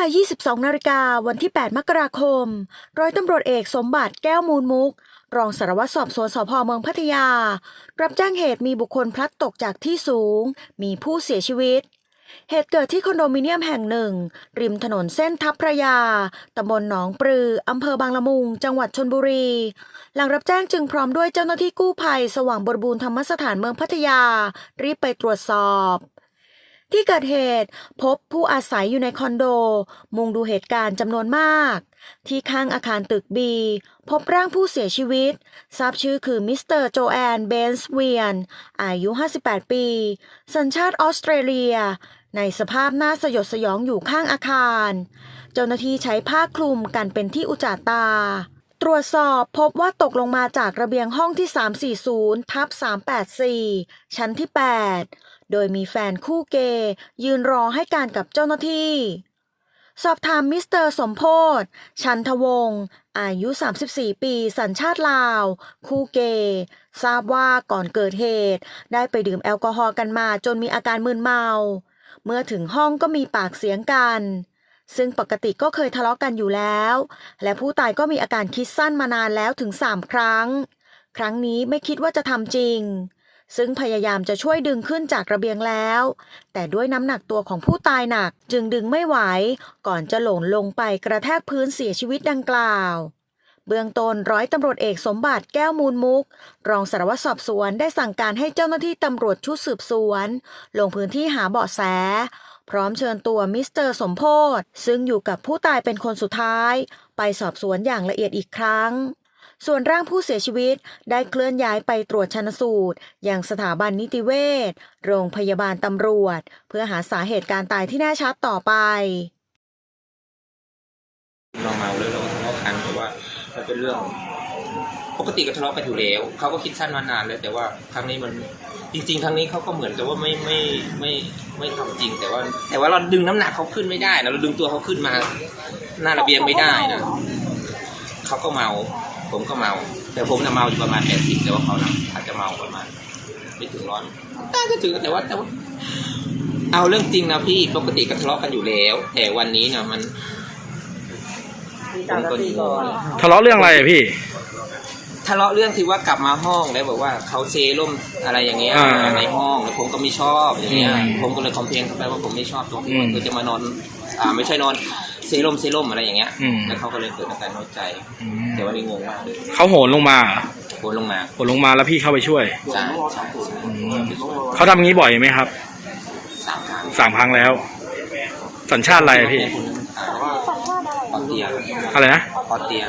ลา 22 นาฬิกาวันที่ 8 มกราคม ร้อยตำรวจเอกสมบัติแก้วมูลมุก รองสารวัตรสอบสวนสพเมืองพัทยา รับแจ้งเหตุมีบุคคลพลัดตกจากที่สูง มีผู้เสียชีวิต เหตุเกิดที่คอนโดมิเนียมแห่งหนึ่ง ริมถนนเส้นทับพระยา ตำบลหนองปลือ อำเภอบางละมุง จังหวัดชนบุรี หลังรับแจ้งจึงพร้อมด้วยเจ้าหน้าที่กู้ภัย สว่างบริบูรณ์ธรรมสถานเมืองพัทยา รีบไปตรวจสอบ ที่เกิดเหตุพบผู้อาศัยอยู่ในคอนโด มุงดูเหตุการณ์จำนวนมาก ที่ข้างอาคารตึกบี พบร่างผู้เสียชีวิต ทราบชื่อคือมิสเตอร์โจแอนเบนส์เวียน อายุ 58 ปี สัญชาติออสเตรเลีย ในสภาพหน้าสยดสยองอยู่ข้างอาคาร เจ้าหน้าที่ใช้ผ้าคลุมกันเป็นที่อุจจาตา ตรวจสอบพบว่าตกลงมาจากระเบียงห้องที่ 340 ทับ 384 ชั้นที่ 8 โดยมีแฟนคู่เกย์ยืนรอให้การกับเจ้าหน้าที่ สอบถามมิสเตอร์สมโพธชันทวงศ์อายุ 34 ปี สัญชาติลาว คู่เกย์ทราบว่าก่อนเกิดเหตุ ได้ไปดื่มแอลกอฮอล์กันมาจนมีอาการมึนเมา เมื่อถึงห้องก็มีปากเสียงกัน ซึ่งปกติก็เคยทะเลาะกันอยู่แล้ว และผู้ตายก็มีอาการคิดสั้นมานานแล้วถึงสามครั้ง ครั้งนี้ไม่คิดว่าจะทำจริง ซึ่งพยายามจะช่วยดึงขึ้นจากระเบียงแล้ว แต่ด้วยน้ำหนักตัวของผู้ตายหนักจึงดึงไม่ไหว ก่อนจะหล่นลงไปกระแทกพื้นเสียชีวิตดังกล่าวเบื้องต้นร้อยตำรวจเอกสมบัติแก้วมูลมุก รองสารวัตรสอบสวนได้สั่งการให้เจ้าหน้าที่ตำรวจชุดสืบสวน ลงพื้นที่หาเบาะแส พร้อมเชิญตัวมิสเตอร์สมโพธซึ่งอยู่กับผู้ตายเป็นคนสุดท้าย ไปสอบสวนอย่างละเอียดอีกครั้ง ส่วนร่างผู้เสียชีวิตได้เคลื่อนย้ายไปตรวจชันสูตร อย่างสถาบันนิติเวชโรงพยาบาลตำรวจ เพื่อหาสาเหตุการตายที่แน่ชัดต่อไปเราเมาแล้วเราก็ทะเลาะกันแต่ว่ามันเป็นเรื่อง ปกติก็ทะเลาะกันอยู่แล้วเขาก็คิดสั้นมานานแล้ว แต่ว่าครั้งนี้มันจริง ๆ ครั้งนี้เขาก็เหมือนกับว่าไม่ไม่ไม่ไม่ทำจริง แต่ว่า แต่ว่าเราดึงน้ำหนักเขาขึ้นไม่ได้นะเราดึงตัวเขาขึ้นมา หน้าระเบียงไม่ได้นะเขาก็เมา ผมก็เมา แต่ผมน่ะเมาอยู่ประมาณแปดสิบแต่ว่าเขาน่ะอาจจะเมาประมาณไม่ถึงร้อยน่าจะถึงแต่ว่าแต่ว่า เอาเรื่องจริงนะพี่ปกติก็ทะเลาะกันอยู่แล้ว แต่วันนี้เนี่ยมัน ผมก็งงทะเลาะเรื่องอะไรอะพี่ ทะเลาะเรื่องที่ว่ากลับมาห้องแล้วบอกว่าเขาเซร่มอะไรอย่างเงี้ยอ่าในห้องแล้วผมก็ไม่ชอบอย่างเงี้ยอืมผมก็เลยคอมเพลนเขาไปว่าผมไม่ชอบตรงที่อืมว่าคือจะมานอนอ่าไม่ใช่นอนเซร่มเซร่มอะไรอย่างเงี้ยอืม แล้วเขาก็เลยเกิดอาการน้อยใจแต่วันนี้งงมากเลยเขาโหนลงมาเหรอโวนลงมาโหนลงมาแล้วพี่เข้าไปช่วยใช่ใช่ใช่อืมเขาทำงี้บ่อยไหมครับสามครั้งสามครั้งแล้ว สัญชาติอะไรอะพี่ อ่าปอเตียอะไรนะ ปอเตีย